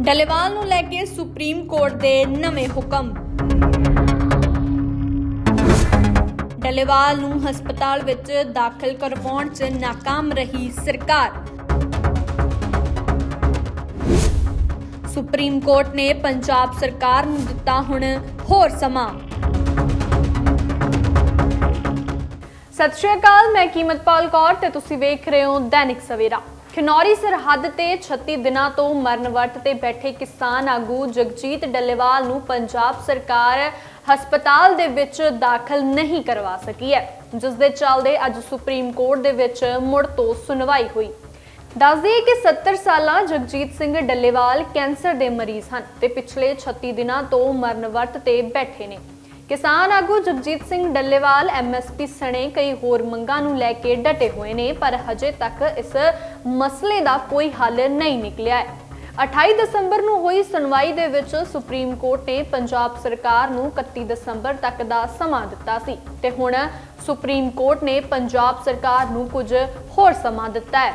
ਡੱਲੇਵਾਲ ਨੂੰ ਲੈ ਕੇ supreme court ਦੇ ਨਵੇਂ ਹੁਕਮ। ਡੱਲੇਵਾਲ ਨੂੰ ਹਸਪਤਾਲ ਵਿੱਚ ਦਾਖਲ ਕਰਵਾਉਣ 'ਚ ਨਾਕਾਮ ਰਹੀ ਸਰਕਾਰ। ਸੁਪਰੀਮ ਕੋਰਟ ਨੇ ਪੰਜਾਬ ਸਰਕਾਰ ਨੂੰ ਦਿੱਤਾ ਹੁਣ ਹੋਰ ਸਮਾਂ। ਸਤਿ ਸ਼੍ਰੀ ਅਕਾਲ, ਮੈਂ ਕੀਮਤਪਾਲ ਕੌਰ ਤੇ ਤੁਸੀਂ ਵੇਖ ਰਹੇ ਹੋ ਦੈਨਿਕ ਸਵੇਰਾ। ਖਨੌਰੀ ਸਰਹੱਦ ਤੇ 36 ਦਿਨਾਂ ਤੋਂ ਮਰਨ ਵਰਤ ਤੇ ਬੈਠੇ ਕਿਸਾਨ ਆਗੂ ਜਗਜੀਤ ਡੱਲੇਵਾਲ ਨੂੰ ਪੰਜਾਬ ਸਰਕਾਰ ਹਸਪਤਾਲ ਦੇ ਵਿੱਚ ਦਾਖਲ ਨਹੀਂ ਕਰਵਾ ਸਕੀ ਹੈ, ਜਿਸ ਦੇ ਚੱਲਦੇ ਅੱਜ ਸੁਪਰੀਮ ਕੋਰਟ ਦੇ ਵਿੱਚ ਮੁੜ ਤੋਂ ਸੁਣਵਾਈ ਹੋਈ। ਦੱਸ ਕਿ 70 ਸਾਲਾਂ ਜਗਜੀਤ ਸਿੰਘ ਡੱਲੇਵਾਲ ਕੈਂਸਰ ਦੇ ਮਰੀਜ਼ ਹਨ ਤੇ ਪਿਛਲੇ 36 ਦਿਨਾਂ ਤੋਂ ਮਰਨ ਵਰਤ ਤੇ ਬੈਠੇ ਨੇ। ਕਿਸਾਨ ਆਗੂ ਜਗਜੀਤ ਸਿੰਘ ਡੱਲੇਵਾਲ ਐਮਐਸਪੀ ਸਣੇ ਕਈ ਹੋਰ ਮੰਗਾਂ ਨੂੰ ਲੈ ਕੇ ਡਟੇ ਹੋਏ ਨੇ, ਪਰ ਹਜੇ ਤੱਕ ਇਸ ਮਸਲੇ ਦਾ ਕੋਈ ਹੱਲ ਨਹੀਂ ਨਿਕਲਿਆ ਹੈ। 28 ਦਸੰਬਰ ਨੂੰ ਹੋਈ ਸੁਣਵਾਈ ਦੇ ਵਿੱਚ ਸੁਪਰੀਮ ਕੋਰਟ ਨੇ ਪੰਜਾਬ ਸਰਕਾਰ ਨੂੰ 31 ਦਸੰਬਰ ਤੱਕ ਦਾ ਸਮਾਂ ਦਿੱਤਾ ਸੀ ਤੇ ਹੁਣ ਸੁਪਰੀਮ ਕੋਰਟ ਨੇ ਪੰਜਾਬ ਸਰਕਾਰ ਨੂੰ ਕੁਝ ਹੋਰ ਸਮਾਂ ਦਿੱਤਾ ਹੈ।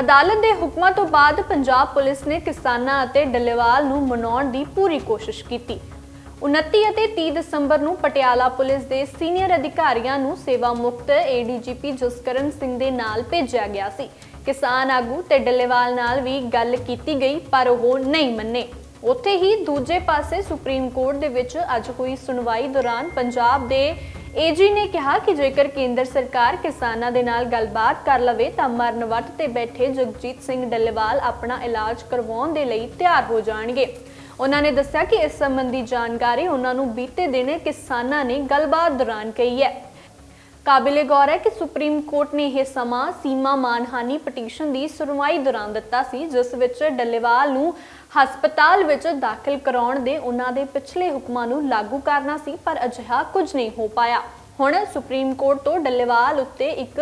ਅਦਾਲਤ ਦੇ ਹੁਕਮਾਂ ਤੋਂ ਬਾਅਦ ਪੰਜਾਬ ਪੁਲਿਸ ਨੇ ਕਿਸਾਨਾਂ ਅਤੇ ਡੱਲੇਵਾਲ ਨੂੰ ਮਨਾਉਣ ਦੀ ਪੂਰੀ ਕੋਸ਼ਿਸ਼ ਕੀਤੀ। 29 ਅਤੇ 30 ਦਸੰਬਰ ਨੂੰ ਪਟਿਆਲਾ ਪੁਲਿਸ ਦੇ ਸੀਨੀਅਰ ਅਧਿਕਾਰੀਆਂ ਨੂੰ ਸੇਵਾ ਮੁਕਤ ਏਡੀਜੀਪੀ ਜਸਕਰਨ ਸਿੰਘ ਦੇ ਨਾਲ ਭੇਜਿਆ ਗਿਆ ਸੀ। ਕਿਸਾਨ ਆਗੂ ਤੇ ਡੱਲੇਵਾਲ ਨਾਲ ਵੀ ਗੱਲ ਕੀਤੀ ਗਈ, ਪਰ ਉਹ ਨਹੀਂ ਮੰਨੇ। ਉੱਥੇ ਹੀ ਦੂਜੇ ਪਾਸੇ ਸੁਪਰੀਮ ਕੋਰਟ ਦੇ ਵਿੱਚ ਅੱਜ ਹੋਈ ਸੁਣਵਾਈ ਦੌਰਾਨ ਪੰਜਾਬ ਦੇ ਏਜੀ ਨੇ ਕਿਹਾ ਕਿ ਜੇਕਰ ਕੇਂਦਰ ਸਰਕਾਰ ਕਿਸਾਨਾਂ ਦੇ ਨਾਲ ਗੱਲਬਾਤ ਕਰ ਲਵੇ ਤਾਂ ਮਰਨ ਵਰਤ ਤੇ ਬੈਠੇ ਜਗਜੀਤ ਸਿੰਘ ਡੱਲੇਵਾਲ ਆਪਣਾ ਇਲਾਜ ਕਰਵਾਉਣ ਦੇ ਲਈ ਤਿਆਰ ਹੋ ਜਾਣਗੇ। ਉਹਨਾਂ ਨੇ ਦੱਸਿਆ ਕਿ ਇਸ ਸੰਬੰਧੀ ਜਾਣਕਾਰੀ ਉਹਨਾਂ ਨੂੰ ਬੀਤੇ ਦਿਨ ਕਿਸਾਨਾਂ ਨੇ ਗੱਲਬਾਤ ਦੌਰਾਨ ਕਹੀ ਹੈ। ਕਾਬਿਲੇ ਗੌਰ ਹੈ ਕਿ ਸੁਪਰੀਮ ਕੋਰਟ ਨੇ ਇਹ ਸਮਾਂ ਸੀਮਾ ਮਾਨਹਾਨੀ ਪਟੀਸ਼ਨ ਦੀ ਸੁਣਵਾਈ ਦੌਰਾਨ ਦਿੱਤਾ ਸੀ, ਜਿਸ ਵਿੱਚ ਡੱਲੇਵਾਲ ਨੂੰ ਹਸਪਤਾਲ ਵਿੱਚ ਦਾਖਲ ਕਰਾਉਣ ਦੇ ਉਹਨਾਂ ਦੇ ਪਿਛਲੇ ਹੁਕਮਾਂ ਨੂੰ ਲਾਗੂ ਕਰਨਾ ਸੀ, ਪਰ ਅਜਿਹਾ ਕੁਝ ਨਹੀਂ ਹੋ ਪਾਇਆ। ਹੁਣ ਸੁਪਰੀਮ ਕੋਰਟ ਤੋਂ ਡੱਲੇਵਾਲ ਉੱਤੇ ਇੱਕ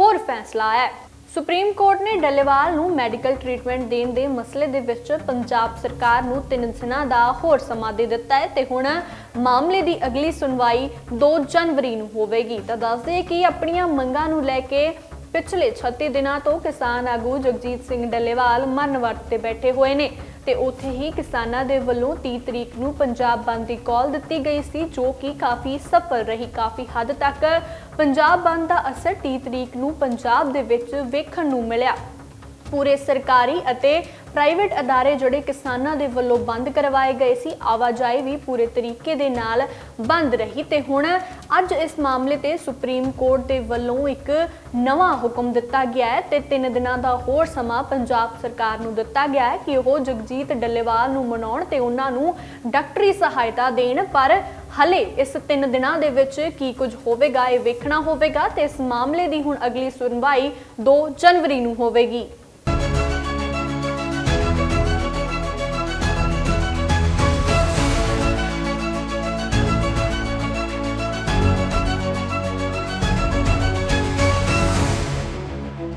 ਹੋਰ ਫੈਸਲਾ ਆਇਆ ਸੁਪਰੀਮ ਕੋਰਟ ਨੇ ਡੱਲੇਵਾਲ ਨੂੰ ਮੈਡੀਕਲ ਟ੍ਰੀਟਮੈਂਟ ਦੇਣ ਦੇ ਮਸਲੇ ਦੇ ਵਿੱਚ ਪੰਜਾਬ ਸਰਕਾਰ ਨੂੰ 3 ਦਿਨਾਂ ਦਾ ਹੋਰ ਸਮਾਂ ਦੇ ਦਿੱਤਾ ਹੈ ਤੇ ਹੁਣ ਮਾਮਲੇ ਦੀ ਅਗਲੀ ਸੁਣਵਾਈ 2 ਜਨਵਰੀ ਨੂੰ ਹੋਵੇਗੀ। ਤਾਂ ਦੱਸਦੇ ਕਿ ਆਪਣੀਆਂ ਮੰਗਾਂ ਨੂੰ ਲੈ ਕੇ ਪਿਛਲੇ 36 ਦਿਨਾਂ ਤੋਂ ਕਿਸਾਨ ਆਗੂ ਜਗਜੀਤ ਸਿੰਘ ਡੱਲੇਵਾਲ ਮਨ ਵਰਤ ਤੇ ਬੈਠੇ ਹੋਏ ਨੇ। ਤੇ ਉੱਥੇ ਹੀ ਕਿਸਾਨਾਂ ਦੇ ਵੱਲੋਂ 30 ਤਰੀਕ ਨੂੰ ਪੰਜਾਬ ਬੰਦ ਦੀ ਕਾਲ ਦਿੱਤੀ ਗਈ ਸੀ, ਜੋ ਕਿ ਕਾਫੀ ਸਫਲ ਰਹੀ, ਕਾਫੀ ਹੱਦ ਤੱਕ। ਪੰਜਾਬ ਬੰਦ ਦਾ ਅਸਰ 30 ਤਰੀਕ ਨੂੰ ਪੰਜਾਬ ਦੇ ਵਿੱਚ ਵੇਖਣ ਨੂੰ ਮਿਲਿਆ। ਪੂਰੇ ਸਰਕਾਰੀ ਅਤੇ ਪ੍ਰਾਈਵੇਟ ਅਦਾਰੇ ਜਿਹੜੇ ਕਿਸਾਨਾਂ ਦੇ ਵੱਲੋਂ ਬੰਦ ਕਰਵਾਏ ਗਏ ਸੀ, ਆਵਾਜਾਈ ਵੀ ਪੂਰੇ ਤਰੀਕੇ ਦੇ ਨਾਲ ਬੰਦ ਰਹੀ ਤੇ ਹੁਣ ਅੱਜ ਇਸ ਮਾਮਲੇ ਤੇ ਸੁਪਰੀਮ ਕੋਰਟ ਦੇ ਵੱਲੋਂ ਇੱਕ ਨਵਾਂ ਹੁਕਮ ਦਿੱਤਾ ਗਿਆ ਹੈ ਤੇ 3 ਦਿਨਾਂ ਦਾ ਹੋਰ ਸਮਾਂ ਪੰਜਾਬ ਸਰਕਾਰ ਨੂੰ ਦਿੱਤਾ ਗਿਆ ਹੈ ਕਿ ਉਹ ਜਗਜੀਤ ਡੱਲੇਵਾਲ ਨੂੰ ਮਨਾਉਣ ਤੇ ਉਹਨਾਂ ਨੂੰ ਡਾਕਟਰੀ ਸਹਾਇਤਾ ਦੇਣ, ਪਰ ਹਲੇ ਇਸ 3 ਦਿਨਾਂ ਦੇ ਵਿੱਚ ਕੀ ਕੁਝ ਹੋਵੇਗਾ ਇਹ ਵੇਖਣਾ ਹੋਵੇਗਾ ਤੇ ਇਸ ਮਾਮਲੇ ਦੀ ਹੁਣ ਅਗਲੀ ਸੁਣਵਾਈ 2 ਜਨਵਰੀ ਨੂੰ ਹੋਵੇਗੀ।